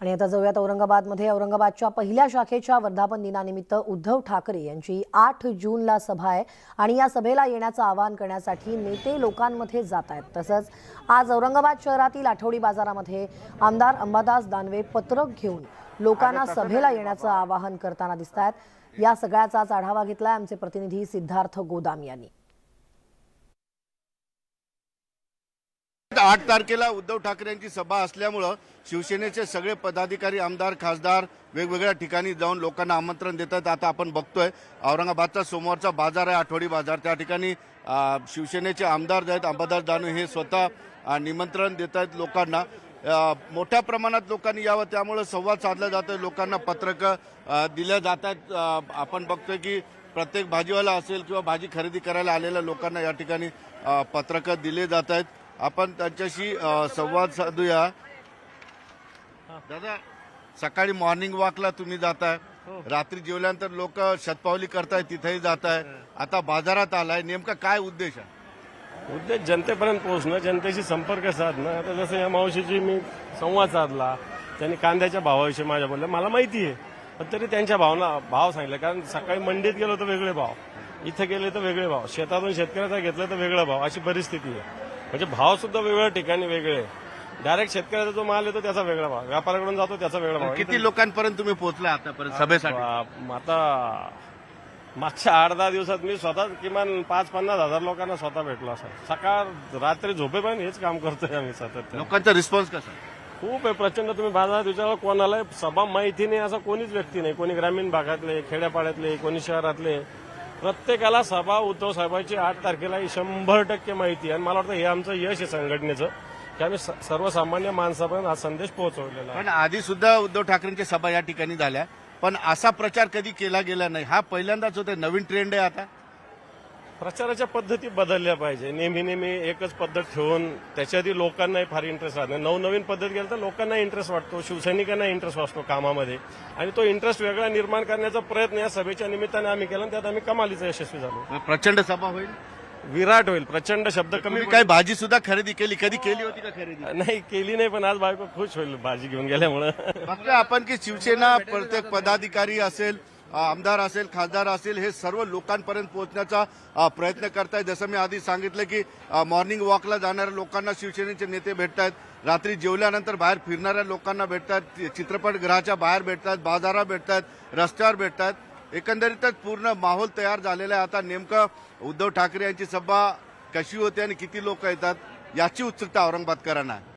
आणि आता जाऊयात औरंगाबादमध्ये. औरंगाबादच्या पहिल्या शाखेच्या वर्धापन दिनानिमित्त उद्धव ठाकरे यांची आठ जूनला सभा आहे आणि या सभेला येण्याचं आवाहन करण्यासाठी नेते लोकांमध्ये जात आहेत. तसंच आज औरंगाबाद शहरातील आठवडी बाजारामध्ये आमदार अंबादास दानवे पत्रक घेऊन लोकांना सभेला येण्याचं आवाहन करताना दिसत आहेत या सगळ्याचाच आढावा घेतलाय आमचे प्रतिनिधी सिद्धार्थ गोदाम यांनी. आठ तारखेला उद्धव ठाकरे यांची सभा असल्यामुळं शिवसेनेचे सगळे पदाधिकारी आमदार खासदार वेगवेगळ्या ठिकाणी जाऊन लोकांना आमंत्रण देतात. आता आपण बघतोय औरंगाबादचा सोमवारचा बाजार आहे आठवडी बाजार. त्या ठिकाणी शिवसेनेचे आमदार जे आहेत अंबादास दानवे हे स्वतः निमंत्रण देत आहेत लोकांना मोठ्या प्रमाणात लोकांनी यावं त्यामुळं संवाद साधला जातोय लोकांना पत्रकं दिल्या जात आहेत आपण बघतोय की प्रत्येक भाजीवाला असेल किंवा भाजी खरेदी करायला आलेल्या लोकांना या ठिकाणी पत्रकं दिले जात आहेत आपण त्यांच्याशी संवाद साधूया. दादा सकाळी मॉर्निंग वॉकला तुम्ही जाताय. रात्री जेवल्यानंतर लोक शतपावली करताय तिथेही जाताय आता बाजारात आलाय नेमका काय उद्देश आहे? उद्देश जनतेपर्यंत पोहोचणं जनतेशी संपर्क साधणं. आता जसं या मावशीची मी संवाद साधला त्यांनी कांद्याच्या भावाविषयी माझ्या बोलल्या. मला माहिती आहे पण तरी त्यांच्या भावना भाव सांगितले. कारण सकाळी मंडीत गेलो तर वेगळे भाव. इथं गेले तर वेगळे भाव. शेतातून शेतकऱ्याचा घेतलं तर वेगळा भाव. अशी परिस्थिती आहे. म्हणजे भाव सुद्धा वेगळ्या ठिकाणी वेगळे. डायरेक्ट शेतकऱ्याचा जो माल येतो त्याचा वेगळा भाव. व्यापाऱ्याकडून जातो त्याचा वेगळा भाव. किती लोकांपर्यंत तुम्ही पोहोचला आतापर्यंत सभेसाठी आता मागच्या आठ दहा दिवसात मी स्वतः किमान पाच पन्नास हजार लोकांना स्वतः भेटलो असं. सकाळ रात्री झोपेपर्यंत हेच काम करतोय आम्ही सतत. लोकांचा रिस्पॉन्स कसा? खूप आहे. प्रचंड तुम्ही बाजारात विचारलं कोणाला सभा माहिती नाही असं कोणीच व्यक्ती नाही. कोणी ग्रामीण भागातले खेड्यापाड्यातले कोणी शहरातले. प्रत्येकाला सभा उद्धव साहेबांची आठ तारखेला ही शंभर टक्के माहिती आहे. आणि मला वाटतं हे आमचं यश आहे संघटनेचं की आम्ही सर्वसामान्य माणसापर्यंत हा संदेश पोहोचवलेला पण आधी सुद्धा उद्धव ठाकरेंच्या सभा या ठिकाणी झाल्या. पण असा प्रचार कधी केला गेला नाही. हा पहिल्यांदाच होता. नवीन ट्रेंड आहे आता. प्रचाराच्या पद्धती बदलल्या पाहिजे. नेहमी नेहमी एकच पद्धत ठेवून त्याच्यातही लोकांनाही फार इंटरेस्ट राहत नाही. नवनवीन पद्धत गेलं तर लोकांना इंटरेस्ट वाटतो शिवसैनिकांना इंटरेस्ट वाटतो कामामध्ये. आणि तो इंटरेस्ट वेगळा निर्माण करण्याचा प्रयत्न या सभेच्या निमित्ताने आम्ही केला आणि त्यात आम्ही कमालीचा यशस्वी झालो. प्रचंड सभा होईल? विराट होईल. प्रचंड शब्द कमी काय भाजी सुद्धा खरेदी केली? कधी केली होती का खरेदी? नाही केली नाही पण आज बायको खुश होईल भाजी घेऊन गेल्यामुळं. आपण की शिवसेना प्रत्येक पदाधिकारी असेल आमदार असेल खासदार असेल हे सर्व लोकांपर्यंत पोहोचण्याचा प्रयत्न करतायत. जसं मी आधी सांगितलं की मॉर्निंग वॉकला जाणाऱ्या लोकांना शिवसेनेचे नेते भेटतायत. रात्री जेवल्यानंतर बाहेर फिरणाऱ्या लोकांना भेटतात चित्रपटगृहाच्या बाहेर भेटतात बाजारात भेटतात रस्त्यावर भेटतात एकंदरीतच पूर्ण माहोल तयार झालेला आहे. आता नेमकं उद्धव ठाकरे यांची सभा कशी होते आणि किती लोक येतात याची उत्सुकता औरंगाबादकरांना आहे.